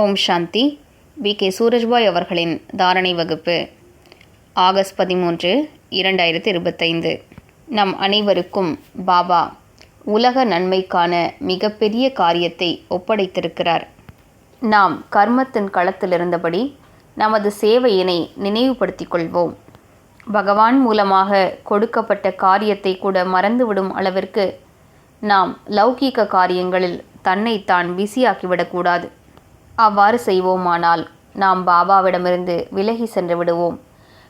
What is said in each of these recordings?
Om Shanti. We. K. Surajbhai அவர்களின் தாரணை வகுப்பு ஆகஸ்ட் பதிமூன்று இரண்டாயிரத்தி இருபத்தைந்து. நம் அனைவருக்கும் பாபா உலக நன்மைக்கான மிகப்பெரிய காரியத்தை ஒப்படைத்திருக்கிறார். நாம் கர்மத்தின் களத்தில் இருந்தபடி நமது சேவையினை நினைவுபடுத்திக் கொள்வோம். பகவான் மூலமாக கொடுக்கப்பட்ட காரியத்தை கூட மறந்துவிடும் அளவிற்கு நாம் லௌகீக காரியங்களில் தன்னைத்தான் பிஸியாக்கிவிடக்கூடாது. அவ்வாறு செய்வோமானால் நாம் பாபாவிடமிருந்து விலகி சென்று விடுவோம்.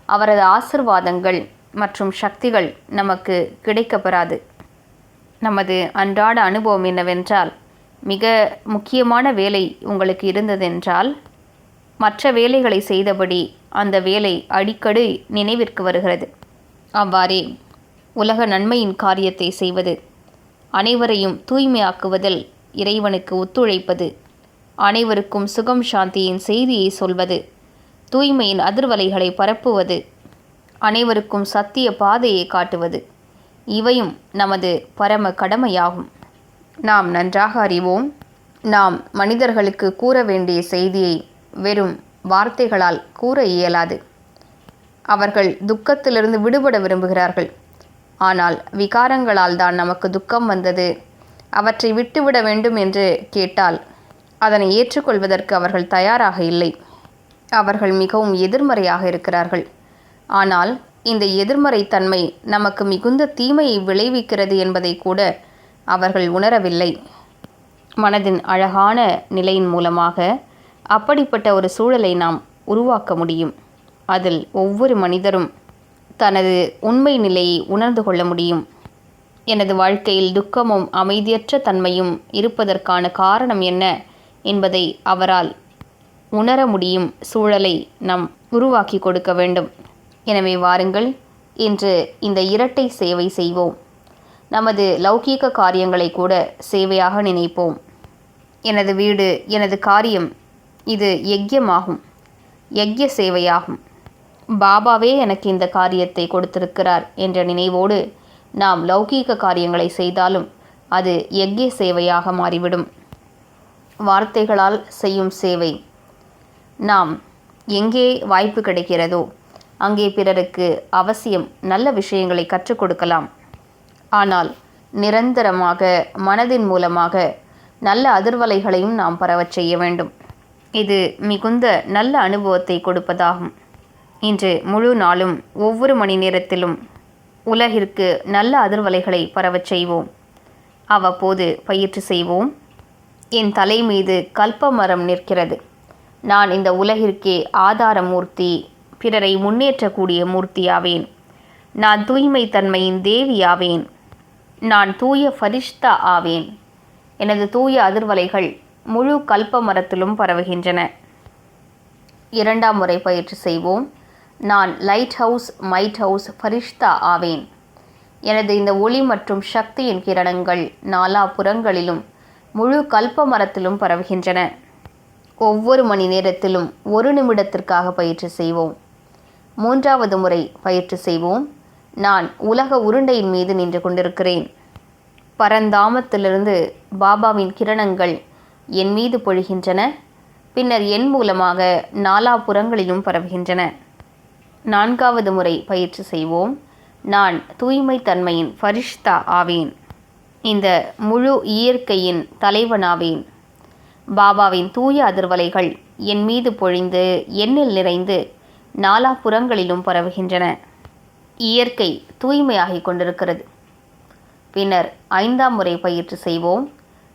அவரது ஆசிர்வாதங்கள் மற்றும் சக்திகள் நமக்கு கிடைக்கப்பெறாது. நமது அன்றாட அனுபவம் என்னவென்றால் மிக முக்கியமான வேலை உங்களுக்கு இருந்ததென்றால் மற்ற வேலைகளை செய்தபடி அந்த வேலை அடிக்கடி நினைவிற்கு வருகிறது. அவ்வாறே உலக நன்மையின் காரியத்தை செய்வது அனைவரையும் தூய்மையாக்குவதில் இறைவனுக்கு ஒத்துழைப்பது அனைவருக்கும் சுகம் சாந்தியின் செய்தியை சொல்வது. தூய்மையின் அதிர்வலைகளை பரப்புவது. அனைவருக்கும் சத்திய பாதையை காட்டுவது. இவையும் நமது பரம கடமையாகும். நாம் நன்றாக அறிவோம். நாம் மனிதர்களுக்கு கூற வேண்டிய செய்தியை வெறும் வார்த்தைகளால் கூற இயலாது. அவர்கள் துக்கத்திலிருந்து விடுபட விரும்புகிறார்கள். ஆனால் விகாரங்களால் தான் நமக்கு துக்கம் வந்தது. அவற்றை விட்டுவிட வேண்டும் என்று கேட்டால் அதனை ஏற்றுக்கொள்வதற்கு அவர்கள் தயாராக இல்லை. அவர்கள் மிகவும் எதிர்மறையாக இருக்கிறார்கள். ஆனால் இந்த எதிர்மறை தன்மை நமக்கு மிகுந்த தீமையை விளைவிக்கிறது என்பதை கூட அவர்கள் உணரவில்லை. மனதின் அழகான நிலையின் மூலமாக அப்படிப்பட்ட ஒரு சூழலை நாம் உருவாக்க முடியும். அதில் ஒவ்வொரு மனிதரும் தனது உண்மை நிலையை உணர்ந்து கொள்ள முடியும். எனது வாழ்க்கையில் துக்கமும் அமைதியற்ற தன்மையும் இருப்பதற்கான காரணம் என்ன? என்பதை அவரால் உணர முடியும் சூழலை நாம் உருவாக்கி கொடுக்க வேண்டும். எனவே வாருங்கள் இன்று இந்த இரட்டை சேவை செய்வோம். நமது லௌகீக காரியங்களை கூட சேவையாக நினைப்போம். எனது வீடு எனது காரியம் இது யஜ்யமாகும் யக்ய சேவையாகும். பாபாவே எனக்கு இந்த காரியத்தை கொடுத்திருக்கிறார் என்ற நினைவோடு நாம் லௌகீக காரியங்களை செய்தாலும் அது யஜ்ய சேவையாக மாறிவிடும். வார்த்தைகளால் செய்யும் சேவை. நாம் எங்கே வாய்ப்பு கிடைக்கிறதோ அங்கே பிறருக்கு அவசியம் நல்ல விஷயங்களை கற்றுக் கொடுக்கலாம். ஆனால் நிரந்தரமாக மனதின் மூலமாக நல்ல அதிர்வலைகளையும் நாம் பரவச் செய்ய வேண்டும். இது மிகுந்த நல்ல அனுபவத்தை கொடுப்பதாகும். இன்று முழு நாளும் ஒவ்வொரு மணி நேரத்திலும் உலகிற்கு நல்ல அதிர்வலைகளை பரவச் செய்வோம். அவ்வப்போது பயிற்சி செய்வோம். என் தலை மீது கல்ப மரம் நிற்கிறது. நான் இந்த உலகிற்கே ஆதார மூர்த்தி பிறரை முன்னேற்றக்கூடிய மூர்த்தியாவேன். நான் தூய்மை தன்மையின் தேவியாவேன். நான் தூய ஃபரிஷ்தா ஆவேன். எனது தூய அதிர்வலைகள் முழு கல்ப மரத்திலும் பரவுகின்றன. இரண்டாம் முறை பயிற்சி செய்வோம். நான் லைட் ஹவுஸ் மைட் ஹவுஸ் ஃபரிஷ்தா ஆவேன். எனது இந்த ஒளி மற்றும் சக்தியின் கிரணங்கள் நாலா புறங்களிலும் முழு கல்ப மரத்திலும் பரவுகின்றன. ஒவ்வொரு மணி நேரத்திலும் ஒரு நிமிடத்திற்காக பயிற்சி செய்வோம். மூன்றாவது முறை பயிற்சி செய்வோம். நான் உலக உருண்டையின் மீது நின்று கொண்டிருக்கிறேன். பரந்தாமத்திலிருந்து பாபாவின் கிரணங்கள் என் மீது பொழிகின்றன. பின்னர் என் மூலமாக நாலாபுறங்களிலும் பரவுகின்றன. நான்காவது முறை பயிற்சி செய்வோம். நான் தூய்மை தன்மையின் ஃபரிஷ்தா ஆவேன். இந்த முழு இயற்கையின் தலைவனாவேன். பாபாவின் தூய அதிர்வலைகள் என் மீது பொழிந்து எண்ணில் நிறைந்து நாலாபுறங்களிலும் பரவுகின்றன. இயற்கை தூய்மையாகிக் கொண்டிருக்கிறது. பின்னர் ஐந்தாம் முறை பயிற்சி செய்வோம்.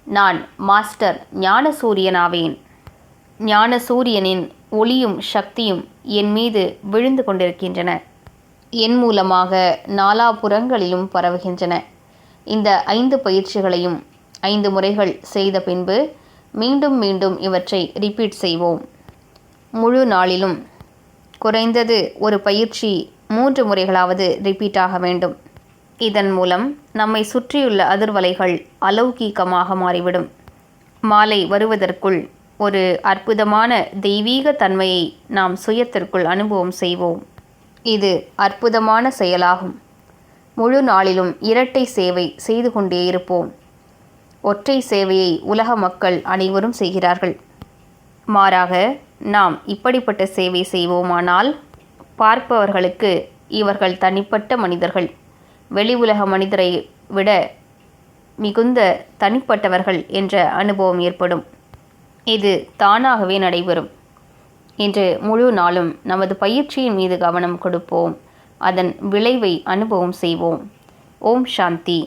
நான் மாஸ்டர் ஞான சூரியனாவேன் ஞான சூரியனின் ஒளியும் சக்தியும் என் மீது விழுந்து கொண்டிருக்கின்றன. என் மூலமாக நாலாபுறங்களிலும் பரவுகின்றன. இந்த ஐந்து பயிற்சிகளையும் ஐந்து முறைகள் செய்த பின்பு மீண்டும் மீண்டும் இவற்றை ரிப்பீட் செய்வோம். முழு நாளிலும் குறைந்தது ஒரு பயிற்சி மூன்று முறைகளாவது ரிப்பீட் ஆக வேண்டும். இதன் மூலம் நம்மை சுற்றியுள்ள அதிர்வலைகள் அலௌகீகமாக மாறிவிடும். மாலை வருவதற்குள் ஒரு அற்புதமான தெய்வீக தன்மையை நாம் சுயத்திற்குள் அனுபவம் செய்வோம். இது அற்புதமான செயலாகும். முழு நாளிலும் இரட்டை சேவை செய்து கொண்டே இருப்போம். ஒற்றை சேவையை உலக மக்கள் அனைவரும் செய்கிறார்கள். மாறாக நாம் இப்படிப்பட்ட சேவை செய்வோமானால் பார்ப்பவர்களுக்கு இவர்கள் தனிப்பட்ட மனிதர்கள். வெளி உலக மனிதரை விட மிகுந்த தனிப்பட்டவர்கள் என்ற அனுபவம் ஏற்படும். இது தானாகவே நடைபெறும். இன்று முழு நாளும் நமது பயிற்சியின் மீது கவனம் கொடுப்போம். அதன் விளைவை அனுபவம் செய்வோம். ஓம் சாந்தி.